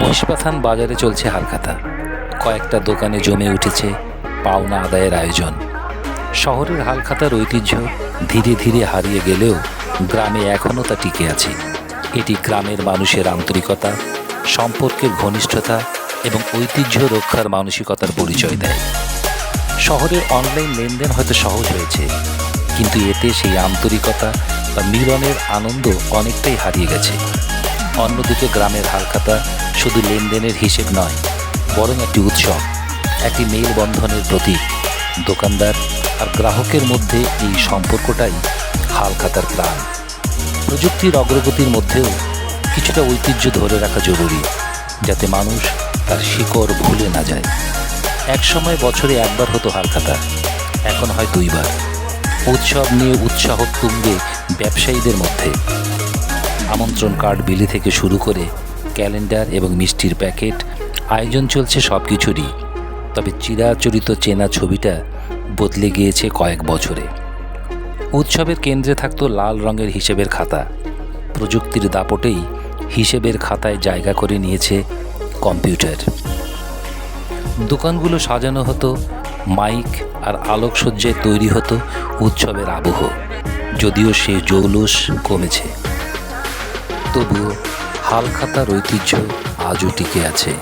মহিষপাথান বাজারে চলছে হালখাতা। কয়েকটা দোকানে জমে উঠেছে পাওনা আদায়ের আয়োজন। শহরের হালখাতার ঐতিহ্য ধীরে ধীরে হারিয়ে গেলেও গ্রামে এখনও তা টিকে আছে। এটি গ্রামের মানুষের আন্তরিকতা সম্পর্কের ঘনিষ্ঠতা এবং ঐতিহ্য রক্ষার মানসিকতার পরিচয় দেয়। শহরের অনলাইন লেনদেন হয়তো সহজ হয়েছে, কিন্তু এতে সেই আন্তরিকতা বা মিলনের আনন্দ অনেকটাই হারিয়ে গেছে। অন্যদিকে গ্রামের হালখাতা শুধু লেনদেনের হিসেব নয়, বরং একটি উৎসব, একটি মেলবন্ধনের প্রতীক। দোকানদার আর গ্রাহকের মধ্যে এই সম্পর্কটাই হালখাতার প্রাণ। প্রযুক্তির অগ্রগতির মধ্যেও কিছুটা ঐতিহ্য ধরে রাখা জরুরি, যাতে মানুষ তার শিকড় ভুলে না যায়। একসময় বছরে একবার হতো হালখাতা, এখন হয় দুইবার। উৎসব নিয়ে উৎসাহ তুঙ্গে ব্যবসায়ীদের মধ্যে। আমন্ত্রণ কার্ড বিলি থেকে শুরু করে ক্যালেন্ডার এবং মিষ্টির প্যাকেট, আয়োজন চলছে সব কিছুরই তবে চিরাচরিত চেনা ছবিটা বদলে গিয়েছে কয়েক বছরে। উৎসবের কেন্দ্রে থাকতো লাল রঙের হিসেবের খাতা। প্রযুক্তির দাপটেই হিসেবের খাতায় জায়গা করে নিয়েছে কম্পিউটার। দোকানগুলো সাজানো হতো, মাইক আর আলোকসজ্জায় তৈরি হতো উৎসবের আবহ। যদিও সে জৌলুস কমেছে। তবুও হালখাতার ঐতিহ্য আজও টিকে আছে।